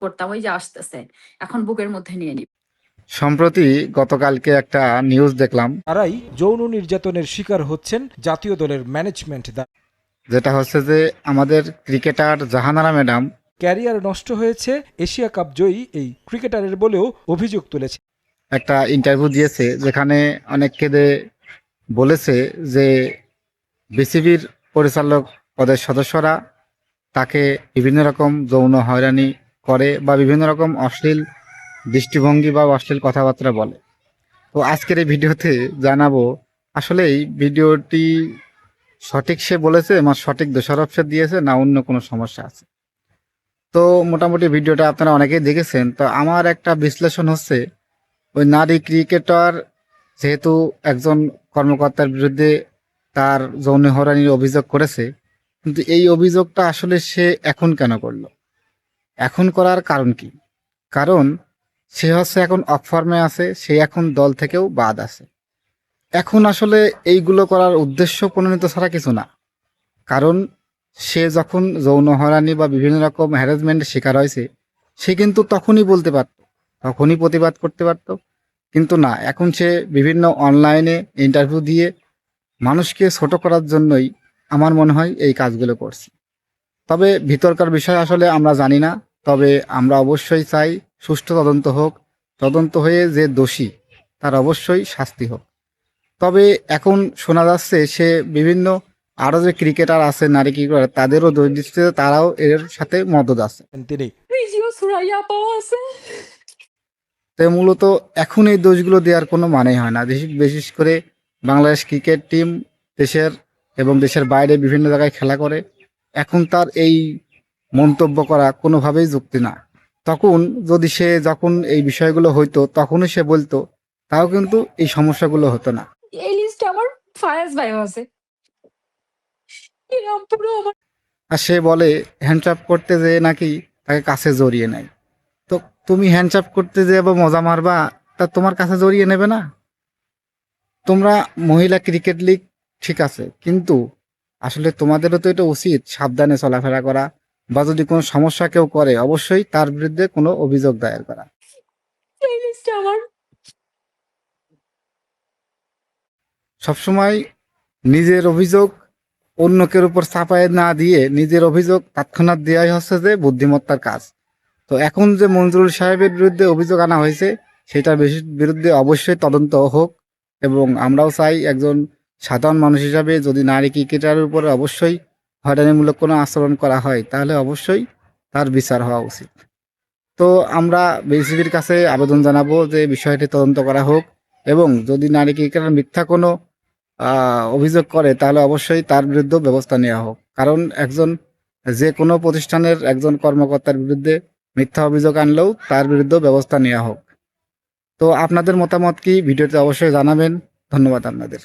করতাম ওই যে আসতেছে এখন বুকের মধ্যে নিয়ে নিব। সম্প্রতি গতকালকে একটা নিউজ দেখলাম। তারাই যৌন নির্যাতনের শিকার হচ্ছেন জাতীয় দলের ম্যানেজমেন্ট যেটা হচ্ছে যে আমাদের ক্রিকেটার জাহানারা ম্যাডাম ক্যারিয়ার নষ্ট হয়েছে এশিয়া কাপ জয়ী এই ক্রিকেটারের বলেও অভিযোগ তুলেছে। একটা ইন্টারভিউ দিয়েছে যেখানে অনেক কেঁদে বলেছে যে বিসিবির পরিচালক পদের সদস্যরা তাকে বিভিন্ন রকম যৌন হয়রানি করে বা বিভিন্ন রকম অশ্লীল দৃষ্টিভঙ্গি বা অশ্লীল কথাবার্তা বলে। তো আজকের এই ভিডিওতে জানাব আসলে এই ভিডিওটি সঠিক সে বলেছে আমার সঠিক দোষারোপ সে দিয়েছে না অন্য কোনো সমস্যা আছে? তো মোটামুটি ভিডিওটা আপনারা অনেকেই দেখেছেন, তো আমার একটা বিশ্লেষণ হচ্ছে, ওই নারী ক্রিকেটার যেহেতু একজন কর্মকর্তার বিরুদ্ধে তার যৌন হরানির অভিযোগ করেছে, কিন্তু এই অভিযোগটা আসলে সে এখন কেন করল? এখন করার কারণ কি? কারণ সে হচ্ছে এখন অফ ফর্মে আছে, সে এখন দল থেকেও বাদ আছে। এখন আসলে এইগুলো করার উদ্দেশ্য প্রণীত ছাড়া কিছু না। কারণ সে যখন যৌন হরানি বা বিভিন্ন রকম হ্যারাসমেন্টের শিকার হয়েছে, সে কিন্তু তখনই বলতে পারত, তখনই প্রতিবাদ করতে পারত। কিন্তু না, এখন সে বিভিন্ন অনলাইনে ইন্টারভিউ দিয়ে মানুষকে ছোট করার জন্যই আমার মনে হয় এই কাজগুলো করছে। তবে ভিতরকার বিষয় আসলে আমরা জানি না। তবে আমরা অবশ্যই চাই সুষ্ঠু তদন্ত হোক। তদন্ত হয়ে যে দোষী তার অবশ্যই শাস্তি হোক। তবে এখন শোনা যাচ্ছে সে বিভিন্ন আরও যে ক্রিকেটার আছে নারী ক্রিকেটার তাদেরও দোষ দিচ্ছে তারাও এর সাথে মদত আছে। তিনি ভিডিও সুরাইয়া পাওয়া আছে। তো মূলত এখন এই দোষগুলো দেওয়ার কোনো মানেই হয় না। বিশেষ করে বাংলাদেশ ক্রিকেট টিম দেশের এবং দেশের বাইরে বিভিন্ন জায়গায় খেলা করে। এখন তার এই মন্তব্য করা কোনোভাবেই যুক্তি না। তখন যদি সে যখন এই বিষয়গুলো হইতো তখনই সে বলতো তাও কিন্তু এই সমস্যাগুলো হতো না। এই লিস্টে আমার ফায়াজ ভাই আছে। এরকম পুরো আমার আর সে বলে হ্যান্ডচাপ করতে যেয়ে নাকি তাকে কাছে জড়িয়ে নেয়। তো তুমি হ্যান্ডচাপ করতে যেয়ে বা মজা মারবা তা তোমার কাছে জড়িয়ে নেবে না। তোমরা মহিলা ক্রিকেট লিগ ঠিক আছে কিন্তু আসলে তোমাদেরও তো এটা উচিত সাবধানে চলাফেরা করা। বা যদি কোনো সমস্যা কেউ করে অবশ্যই তার বিরুদ্ধে কোনো অভিযোগ দায়ের করা। সবসময় নিজের অভিযোগ অন্যকের উপর চাপায় না দিয়ে নিজের অভিযোগ তৎক্ষণাৎ দেওয়াই হচ্ছে যে বুদ্ধিমত্তার কাজ। তো এখন যে মঞ্জুরুল সাহেবের বিরুদ্ধে অভিযোগ আনা হয়েছে সেটার বিরুদ্ধে অবশ্যই তদন্ত হোক এবং আমরাও চাই একজন সাধারণ মানুষ হিসাবে যদি নারী ক্রিকেটারের উপরে অবশ্যই হয়রানিমূলক কোনো আচরণ করা হয়, তাহলে অবশ্যই তার বিচার হওয়া উচিত। তো আমরা বিসিবির কাছে আবেদন জানাব যে বিষয়টি তদন্ত করা হোক এবং যদি নারী ক্রিকেটার মিথ্যা কোনো অভিযোগ করে, তাহলে অবশ্যই তার বিরুদ্ধে ব্যবস্থা নেওয়া হোক। কারণ একজন যে কোনো প্রতিষ্ঠানের একজন কর্মকর্তার বিরুদ্ধে মিথ্যা অভিযোগ আনলেও তার বিরুদ্ধে ব্যবস্থা নেওয়া হোক। তো আপনাদের মতামত কি? ভিডিওতে অবশ্যই জানাবেন। ধন্যবাদ আপনাদের।